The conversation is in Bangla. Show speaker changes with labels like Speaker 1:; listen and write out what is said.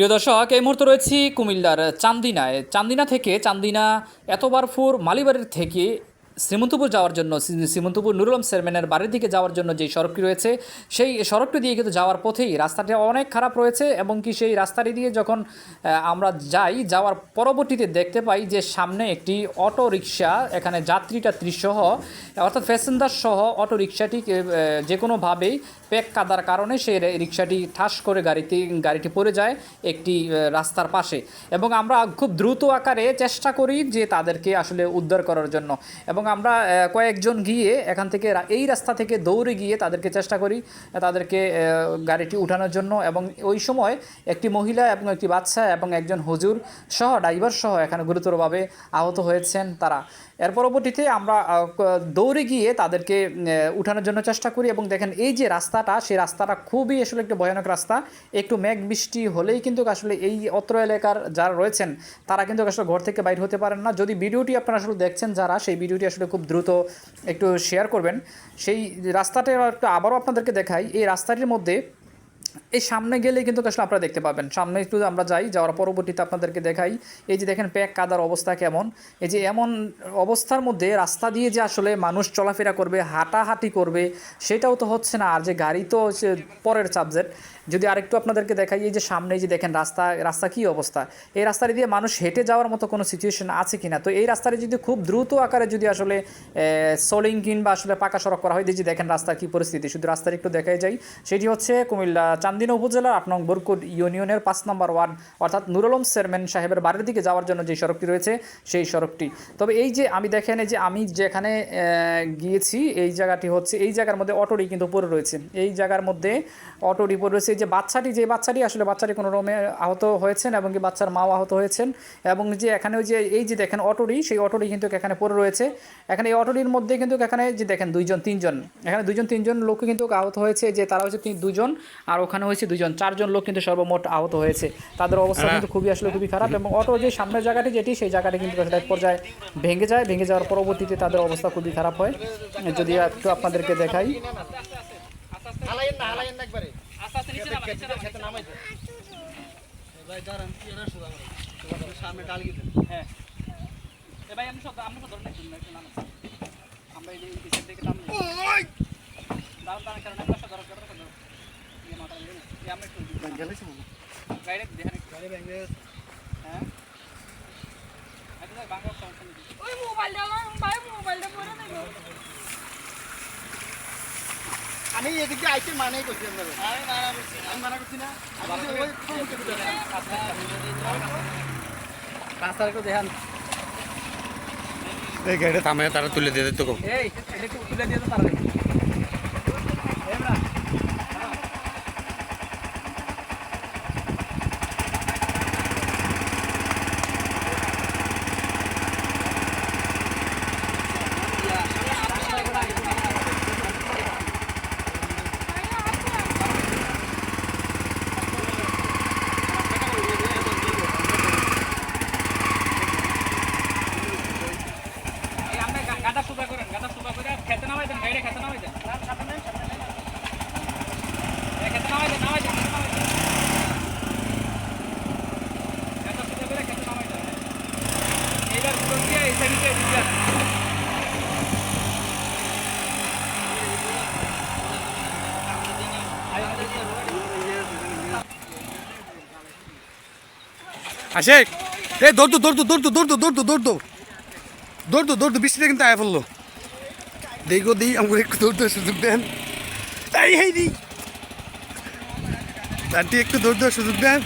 Speaker 1: প্রিয় দর্শক এই মুহূর্তে রয়েছি কুমিল্লার চান্দিনায়। চান্দিনা থেকে চান্দিনা এতবার ফুর মালিবাড়ির থেকে শ্রীমন্তপুর যাওয়ার জন্য শ্রীমন্তপুর নুরুলম চেয়ারম্যানের বাড়ির দিকে যাওয়ার জন্য যে সড়কটি রয়েছে, সেই সড়কটি দিয়ে কিন্তু যাওয়ার পথেই রাস্তাটি অনেক খারাপ রয়েছে এবং কি সেই রাস্তাটি দিয়ে যখন আমরা যাই, যাওয়ার পরবর্তীতে দেখতে পাই যে সামনে একটি অটো রিক্সা এখানে যাত্রী টাত্রী সহ অর্থাৎ প্যাসেঞ্জার সহ অটো রিক্সাটি যে কোনোভাবেই প্যাক কাদার কারণে সেই রিক্সাটি ঠাস করে গাড়িতে, গাড়িটি পড়ে যায় একটি রাস্তার পাশে। এবং আমরা খুব দ্রুত আকারে চেষ্টা করি যে তাদেরকে আসলে উদ্ধার করার জন্য। এবং আমরা কয়েকজন গিয়ে এখান থেকে এই রাস্তা থেকে দৌড়ে গিয়ে তাদেরকে চেষ্টা করি তাদেরকে গাড়িটি উঠানোর জন্য। এবং ওই সময় একটি মহিলা এবং একটি বাচ্চা এবং একজন হুজুর সহ, ড্রাইভার সহ এখানে গুরুতরভাবে আহত হয়েছেন তারা। এর পরবর্তীতে আমরা দৌড়ে গিয়ে তাদেরকে উঠানোর জন্য চেষ্টা করি এবং দেখেন এই যে রাস্তাটা সেই রাস্তাটা খুবই আসলে একটু ভয়ানক রাস্তা। একটু মেঘ বৃষ্টি হলেই কিন্তু আসলে এই অত্র এলাকার যারা রয়েছেন, তারা কিন্তু আসলে ঘর থেকে বাইর হতে পারেন না। যদি ভিডিওটি আপনারা আসলে দেখছেন, যারা সেই ভিডিওটি আসলে খুব দ্রুত একটু শেয়ার করবেন। সেই রাস্তাটা একটু আবারও আপনাদেরকে দেখাই। এই রাস্তাটির মধ্যে এই সামনে গেলে কিন্তু আসলে আপনারা দেখতে পাবেন। সামনে একটু আমরা যাই, যাওয়ার পরবর্তীতে আপনাদেরকে দেখাই। এই যে দেখেন প্যাক কাদার অবস্থা কেমন। এই যে এমন অবস্থার মধ্যে রাস্তা দিয়ে যে আসলে মানুষ চলাফেরা করবে, হাঁটাহাঁটি করবে, সেটাও তো হচ্ছে না। আর যে গাড়ি তো পরের সাবজেক্ট। যদি আরেকটু আপনাদেরকে দেখাই, এই যে সামনে যে দেখেন রাস্তা রাস্তা কী অবস্থা? এই রাস্তাটি দিয়ে মানুষ হেঁটে যাওয়ার মতো কোনো সিচুয়েশন আছে কিনা? তো এই রাস্তাটি যদি খুব দ্রুত আকারে যদি আসলে সোলিং কিংবা আসলে পাকা সড়ক করা হয় যে দেখেন রাস্তার কী পরিস্থিতি। শুধু রাস্তার একটু দেখাই যাই। সেটি হচ্ছে কুমিল্লা চান্দিনা উপজেলার আট নং বরকুট ইউনিয়নের পাঁচ নম্বর ওয়ার্ড, অর্থাৎ নুরুলম চেয়ারম্যান সাহেবের বাড়ির দিকে যাওয়ার জন্য যে সড়কটি রয়েছে, সেই সড়কটি। তবে এই যে আমি দেখেন যে আমি যেখানে গিয়েছি, এই জায়গাটি হচ্ছে, এই জায়গার মধ্যে অটোটি কিন্তু পড়ে রয়েছে। এই জায়গার মধ্যে অটোটি পড়ে রয়েছে। যে বাচ্চাটি যে বাচ্চাটি আসলে বাচ্চাটি কোনো রকমে আহত হয়েছেন এবং কি বাচ্চার মাও আহত হয়েছেন এবং যে এখানে যে, এই যে দেখেন অটোটি, সেই অটোটি কিন্তু এখানে পড়ে রয়েছে। এখানে এই অটোটির মধ্যে কিন্তু এখানে যে দেখেন দুইজন, তিনজন, এখানে দুইজন, তিনজন লোক কিন্তু আহত হয়েছে। যে তারা হচ্ছে দুজন, আর ওখানে হয়েছে দুজন চারজন লোক কিন্তু সর্বমোট আহত হয়েছে তাদের অবস্থা কিন্তু খুবই আসলে খুবই খারাপ এবং অটো যে সামনের জায়গাটি যেটি সেই জায়গাটি কিন্তু আসলে এক পর্যায়ে ভেঙে যায় ভেঙে যাওয়ার পরবর্তীতে তাদের অবস্থা খুবই খারাপ হয় যদি একটু আপনাদেরকে দেখাই
Speaker 2: আমার
Speaker 1: হ্যাঁ ভাই সব সব আমরা এই দিকে নামলে দাঁড়ান দাঁড়ান কারণ একটা ধরো ধরো
Speaker 3: ওই মোবাইলটা আমার ভাই মোবাইলটা পরে নেব
Speaker 2: আমি এদিকে আইতে মানেই করছি আপনাদের
Speaker 1: না না বুঝছি
Speaker 2: আমি মানা করছি না? আমি ওই ফোন করতে
Speaker 1: রাস্তার একটু দেখান
Speaker 4: এই থামে তারা তুলে দিয়ে দিত
Speaker 1: এই এটা তুলে দিয়ে তো তাড়াতাড়ি
Speaker 4: আসে এ দৌড় দৌড় দৌড় দৌড় দৌড় দৌড় দৌড় দৌড় দৌড় দৌড় বৃষ্টিতে কিন্তু আয় পড়ল দেখো দিই আমাকে একটু দৌড়তে সুযোগ দেন। এই হেই দি আন্টি, একটু দৌড় দেওয়ার সুযোগ দেন।